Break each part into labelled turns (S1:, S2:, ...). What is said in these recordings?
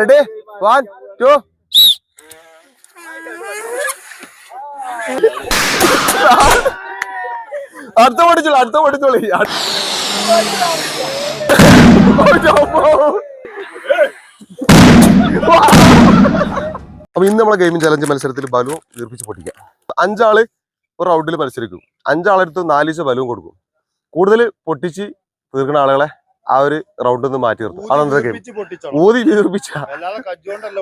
S1: Ready one two അടുത്ത പഠിച്ചോളൂ അടുത്ത പഠിച്ചോളി. അപ്പൊ ഇന്ന് നമ്മളെ ഗെയിമിംഗ് ചലഞ്ച് മത്സരത്തിൽ ബലൂൺ വീർപ്പിച്ച് പൊട്ടിക്കാം അഞ്ചാൾ ഒരു റൗണ്ടിൽ മത്സരിക്കും. അഞ്ചാളെടുത്ത് നാലീച്ച ബലൂൺ കൊടുക്കും. കൂടുതൽ പൊട്ടിച്ച് തീർക്കുന്ന ആളുകളെ ആ ഒരു റൗണ്ടിൽ നിന്ന് മാറ്റി നിർത്തും അതെന്താ ഗെയിം ഊതി വീർപ്പിച്ച.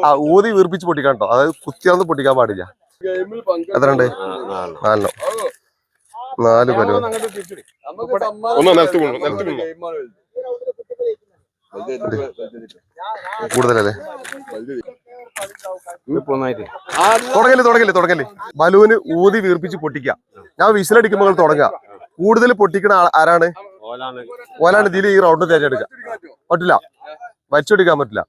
S1: ആ ഊതി വീർപ്പിച്ച് പൊട്ടിക്കാൻ കേട്ടോ. അതായത് കുത്തിയാന്ന് പൊട്ടിക്കാൻ പാടില്ല. എത്ര ഉണ്ട് നാലിനോ നാല്
S2: വീണു.
S1: കൂടുതലല്ലേ? തുടങ്ങൽ തുടങ്ങൽ തുടങ്ങൽ ബലൂന് ഊതി വീർപ്പിച്ച് പൊട്ടിക്കുക ഞാൻ വിസിലടിക്കുമ്പോൾ തുടങ്ങുക കൂടുതൽ പൊട്ടിക്കണ ആരാണ്? ഓലാണ്. ഇതിൽ ഈ റൗണ്ട് തേച്ചെടുക്കാം പറ്റില്ല. വച്ചെടുക്കാൻ പറ്റില്ല.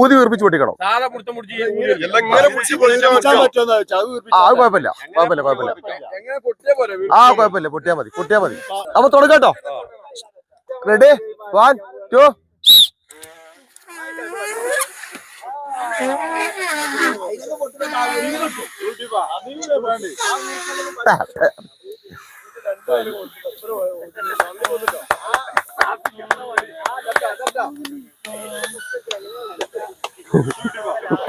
S1: ഊതി വീർപ്പിച്ച് പൊട്ടിക്കണം? ആ കുഴപ്പമില്ല. കുഴപ്പമില്ല കുഴപ്പമില്ല. ആ കുഴപ്പമില്ല. പൊട്ടിയാ മതി പൊട്ടിയാ മതി. അപ്പൊ തുടങ്ങട്ടോ. റെഡി വൺ ടു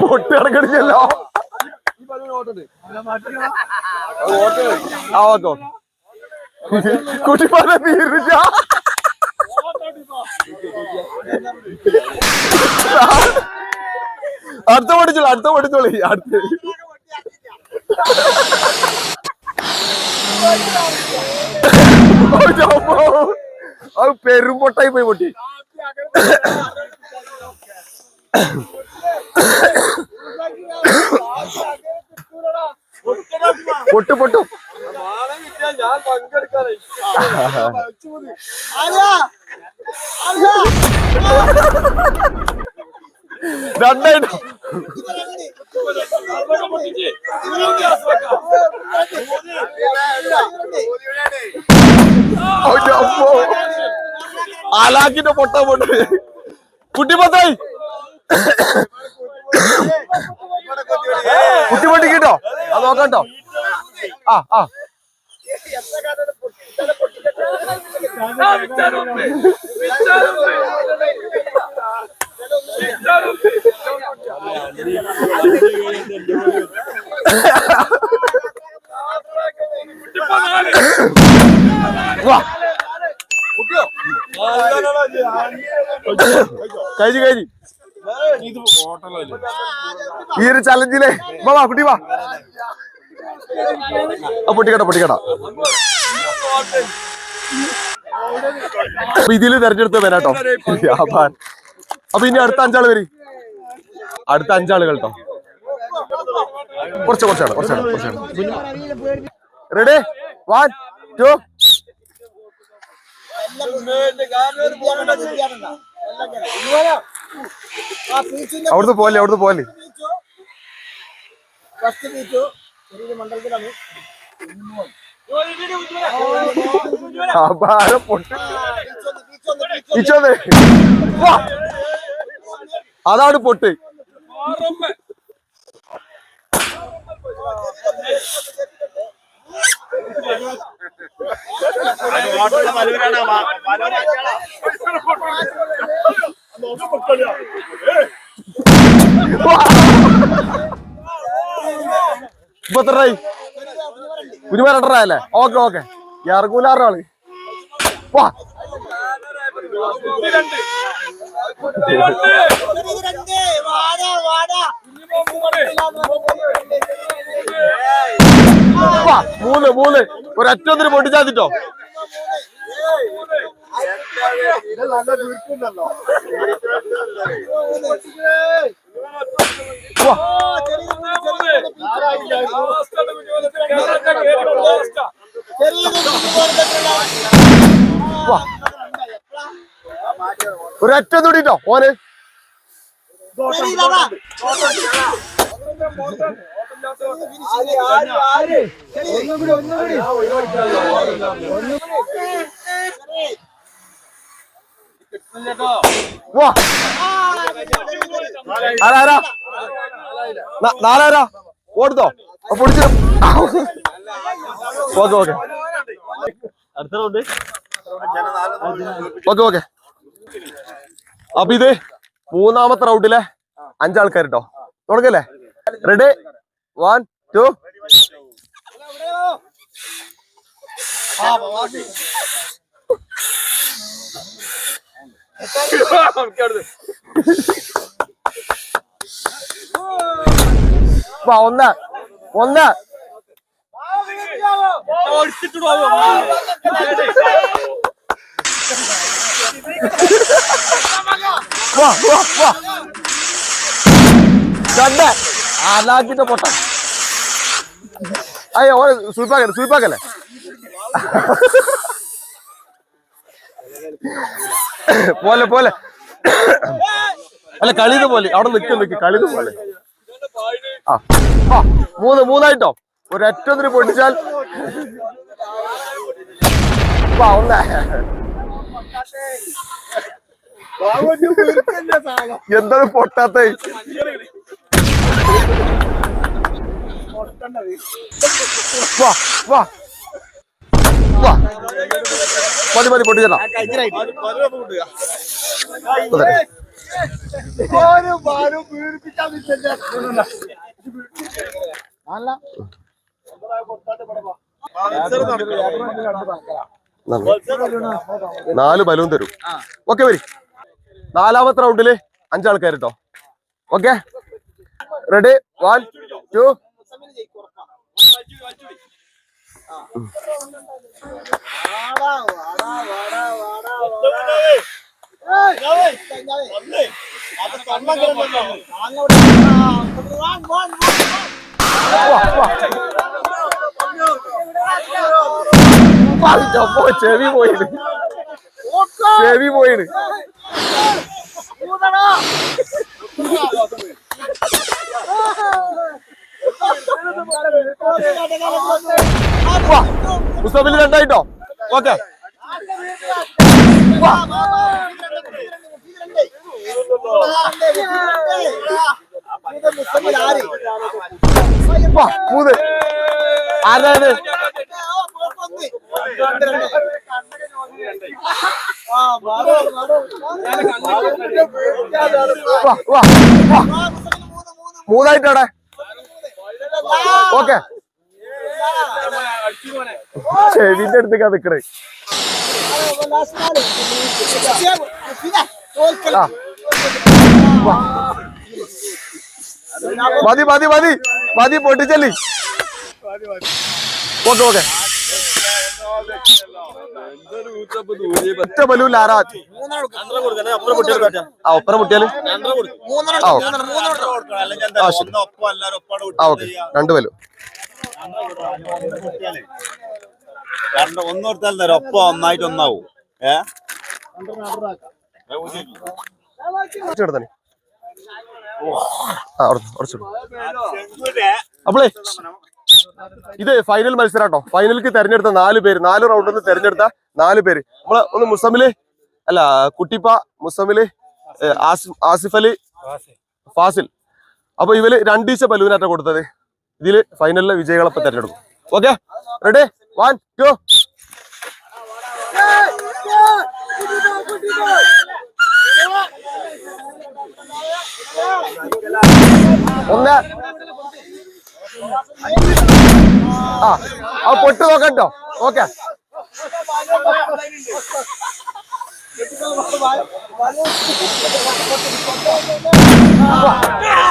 S1: പൊട്ടി കിടക്കണില്ലല്ലോ ആ അടുത്ത പഠിച്ചോളൂ അടുത്ത പഠിച്ചോളി അടുത്ത്. അത് പെരുമ്പൊട്ടായി പോയി പൊട്ടി. പൊട്ടു പൊട്ടു. രണ്ടായിട്ട് അവന്റെ അമ്മോ. ആലാക്കിന്റെ പൊട്ട പൊട്ട കുട്ടി പത്തായി കുട്ടി അത് നോക്കട്ടോ ആ ആ. വാ കഴിഞ്ഞു കഴിഞ്ഞു ഈ ഒരു ചലഞ്ചിലെ വാ വാ കുട്ടി വാ. പൊട്ടിക്കട പൊട്ടിക്കട ഇതിൽ തെരഞ്ഞെടുത്ത പേരാട്ടോ വ്യാപാൻ അപ്പൊ ഇനി അടുത്ത അഞ്ചാൾ വരി. അടുത്ത അഞ്ചാളുകൾ കേട്ടോ കുറച്ച് കുറച്ചാണ് കുറച്ചാണ് കുറച്ചാണ് റെഡി വൺ ടു അവിടുന്ന് പോലെ അവിടുന്ന് പോലെ അപാര പൊട്ടി ഇച്ചോന്ന്. അതാണ് പൊട്ട്. ഇപ്പൊ പേരട്ടറ അല്ലേ? Okay okay. ഇറങ്ങൂലാറ് ആൾ. വാ വാ. മൂന്ന് മൂന്ന്. ഒരൊറ്റ ഒന്നിന് പൊട്ടിച്ചാത്തിട്ടോ നല്ല വാ. ഒരൊറ്റ തൊടിട്ടോ ഓന് നാലാരാ? ഓടുത്തോ. അപ്പൊ പിടിച്ചു. Okay okay. Okay okay. അപ്പൊ ഇത് മൂന്നാമത്തെ റൗണ്ടിലെ അഞ്ചാൾക്കാർ തുടങ്ങല്ലേ? റെഡി വൺ ടു ഒന്ന് ഒന്ന്. വാ പൊട്ട. അയ്യോ പോലെ പോലെ. അല്ല കളിത് പോലെ. അവിടെ നിൽക്കും നിൽക്കും കളിത് പോലെ. ആ മൂന്ന് മൂന്നായിട്ടോ? ഒരൊറ്റൊന്നിന് പൊട്ടിച്ചാൽ ഒന്ന്. എന്താണ് പൊട്ടാത്ത വാ വാ. വാ. മതി മതി പൊട്ടിച്ചല്ല. നാല് ബലൂൺ തരും. ഓക്കെ വരി. നാലാമത്തെ റൗണ്ടിൽ അഞ്ചാൾക്കാർ കേട്ടോ ഓക്കെ? റെഡി വൺ ടു ചെവി പോയിന്. ചെവി പോയിന്. മുസ്തഫിൽ രണ്ടായിട്ടോ? ഓക്കെ. ആരാണ് വാ വാ വാ മൂന്നായിട്ടാടെ ഓക്കെ. ചെവിന്റെ അടുത്തേക്കാ നിക്കണേ. ആ. വാ. മതി മതി മതി. മതി പൊട്ടിച്ചല്ലി. Okay okay. ഒറ്റ ആ ഒപ്പന പൊട്ടിയാൽ? ആ ഓക്കെ. ആ ശരി. ആ ഓക്കെ. രണ്ട് ബലൂ.
S3: രണ്ട് ഒന്ന് കൊടുത്താൽ തരാം ഒപ്പം ഒന്നായിട്ട് ഒന്നാവും. ഏ?
S1: അപ്പളേ. ഇത് ഫൈനൽ മത്സരാട്ടോ. ഫൈനലിക്ക് തെരഞ്ഞെടുത്ത നാല് പേര്. നാല് റൗണ്ടിൽ നിന്ന് തെരഞ്ഞെടുത്ത നാല് പേര്. നമ്മളെ ഒന്ന് മുസമിൽ അല്ല കുട്ടിപ്പ മുസമിൽ ആസിഫ് അലി ഫാസിൽ. അപ്പൊ ഇവർ രണ്ടീച്ച ബലൂനാറ്റ കൊടുത്തത്. ഇതിൽ ഫൈനലിലെ വിജയികളെ ഇപ്പൊ തെരഞ്ഞെടുക്കും. ഓക്കെ റെഡി വൺ ടു ഒന്ന്. ആ ആ പൊട്ട് നോക്കട്ടോ. ഓക്കെ.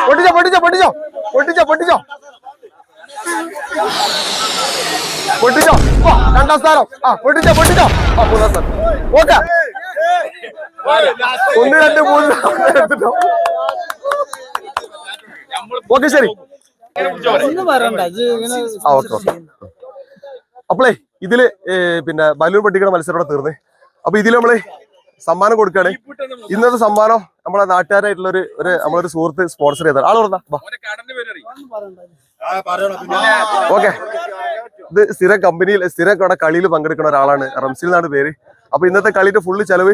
S1: പൊട്ടിച്ചോ പൊട്ടിച്ചോ പൊട്ടിച്ചോ. പൊട്ടിച്ചോ പൊട്ടിച്ചോ. പൊട്ടിച്ചോ. രണ്ടാം സ്ഥാനം. ആ പൊട്ടിച്ചോ പൊട്ടിച്ചോ. ആ മൂന്നാം സ്ഥാനം. ഓക്കെ. ഒന്ന് രണ്ട് മൂന്ന് ഓക്കെ ശരി. ആ ഓക്കെ ഓക്കെ അപ്പളേ ഇതിൽ പിന്നെ ബലൂൺ പൊട്ടിക്കണ മത്സരം ഇവിടെ തീർന്നേ. അപ്പൊ ഇതിൽ നമ്മൾ സമ്മാനം കൊടുക്കാണ്. ഇന്നത്തെ സമ്മാനം നമ്മളെ നാട്ടുകാരായിട്ടുള്ള ഒരു ഒരു നമ്മളൊരു സുഹൃത്ത് സ്പോൺസർ ചെയ്ത ആൾ പറഞ്ഞ? ഓക്കെ. ഇത് സ്ഥിരം കമ്പനിയിൽ സ്ഥിരം അവിടെ കളിയിൽ പങ്കെടുക്കുന്ന ഒരാളാണ്. റംസിൽ എന്നാണ് പേര്. അപ്പൊ ഇന്നത്തെ കളിയുടെ ഫുള്ള് ചെലവ്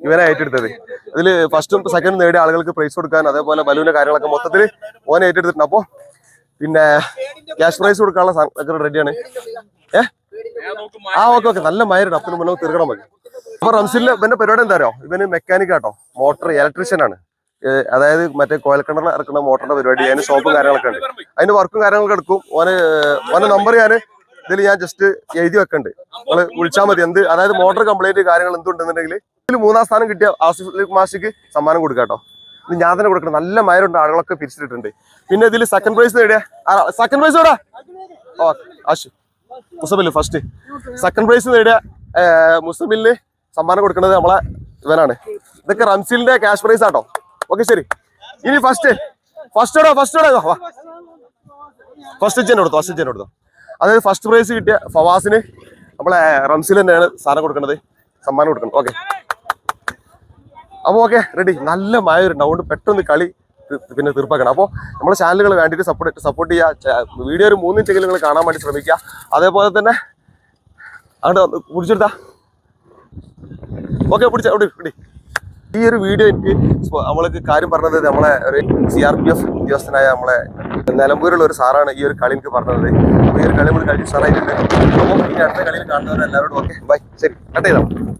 S1: ഇവരെ ഏറ്റെടുത്തത്. അതിൽ ഫസ്റ്റും സെക്കൻഡും നേടിയ ആളുകൾക്ക് പ്രൈസ് കൊടുക്കാൻ അതേപോലെ ബലൂന്റെ കാര്യങ്ങളൊക്കെ മൊത്തത്തിൽ ഓനെ ഏറ്റെടുത്തിട്ടുണ്ട്. അപ്പോൾ പിന്നെ ക്യാഷ് പ്രൈസ് കൊടുക്കാനുള്ള സാധനം റെഡിയാണ് ഏ? ആ ഓക്കെ ഓക്കെ നല്ല മയരുണ്ട് അപ്പനും മുന്നോ തീർക്കണം മതി. അപ്പൊ റംസിലിന്റെ ഇവന്റെ പരിപാടി എന്താ അറിയോ? ഇവന് മെക്കാനിക് ആട്ടോ. മോട്ടർ ഇലക്ട്രീഷ്യൻ ആണ്. അതായത് മറ്റേ കോയൽക്കിണറിൽ ഇറക്കുന്ന മോട്ടറിന്റെ പരിപാടി. അതിന് ഷോപ്പും കാര്യങ്ങളൊക്കെ ഉണ്ട്. അതിന് വർക്കും കാര്യങ്ങളൊക്കെ എടുക്കും. ഓന് ഓന്റെ നമ്പർ ഞാൻ ഇതിൽ ഞാൻ ജസ്റ്റ് എഴുതി വെക്കണ്ട്. നിങ്ങൾ വിളിച്ചാൽ മതി. എന്ത് അതായത് മോട്ടർ കംപ്ലൈന്റ് കാര്യങ്ങൾ എന്തുണ്ടെന്നുണ്ടെങ്കിൽ ഇതിൽ മൂന്നാം സ്ഥാനം കിട്ടിയ ആസിഫ് മാഷിക്ക് സമ്മാനം കൊടുക്കാം കേട്ടോ ഇത് ഞാൻ തന്നെ കൊടുക്കണം. നല്ല മയരുണ്ട് ആളുകളൊക്കെ പിരിച്ചിട്ടുണ്ട് പിന്നെ ഇതിൽ സെക്കൻഡ് പ്രൈസ് നേടിയ സെക്കൻഡ് പ്രൈസ് എവിടെ? ഓ ആശു. മുസബിൽ ഫസ്റ്റ് സെക്കൻഡ് പ്രൈസ് നേടിയ മുസബിലിന് സമ്മാനം കൊടുക്കുന്നത് നമ്മളെ ഇവനാണ്. ഇതൊക്കെ റംസിലിന്റെ ക്യാഷ് പ്രൈസ് ആട്ടോ. ഓക്കെ ശരി. ഇനി ഫസ്റ്റ് ഫസ്റ്റ് എവിടെ? ഫസ്റ്റ് എവിടെ? ഫസ്റ്റ് ചെന്നെ കൊടുത്തു ഫസ്റ്റ് ചെന്നെ കൊടുത്തു അതായത് ഫസ്റ്റ് പ്രൈസ് കിട്ടിയ ഫവാസിന് നമ്മളെ റംസിൽ തന്നെയാണ് സാധനം കൊടുക്കുന്നത്. സമ്മാനം കൊടുക്കുന്നത് ഓക്കെ അപ്പോൾ ഓക്കെ റെഡി നല്ല മഴ വരുന്നുണ്ട് അതുകൊണ്ട് പെട്ടെന്ന് കളി പിന്നെ തീർപ്പാക്കണം. അപ്പോൾ നമ്മുടെ ചാനലുകൾ വേണ്ടിയിട്ട് സപ്പോർട്ട് സപ്പോർട്ട് ചെയ്യുക വീഡിയോ ഒരു മൂന്നിഞ്ചെങ്കിലും നിങ്ങൾ കാണാൻ വേണ്ടി ശ്രമിക്കുക. അതേപോലെ തന്നെ അങ്ങോട്ട് പിടിച്ചെടുത്താ. ഓക്കെ പിടിച്ച അവിടെ പിടി ഈ ഒരു വീഡിയോ എനിക്ക് നമ്മൾക്ക് കാര്യം പറഞ്ഞത് നമ്മളെ ഒരു സി ആർ പി എഫ് ഉദ്യോഗസ്ഥനായ നമ്മളെ നിലമ്പൂരിലുള്ള ഒരു സാറാണ് ഈ ഒരു കളി എനിക്ക് പറഞ്ഞത്. അപ്പോൾ ഈ ഒരു കളി നമ്മൾ കളി സാറായിട്ടുണ്ട് അപ്പോൾ ഇനി അടുത്ത കളിയിൽ കാണുന്നവരെല്ലാവരോടും ഓക്കെ ബൈ ശരി കട്ട് ചെയ്താൽ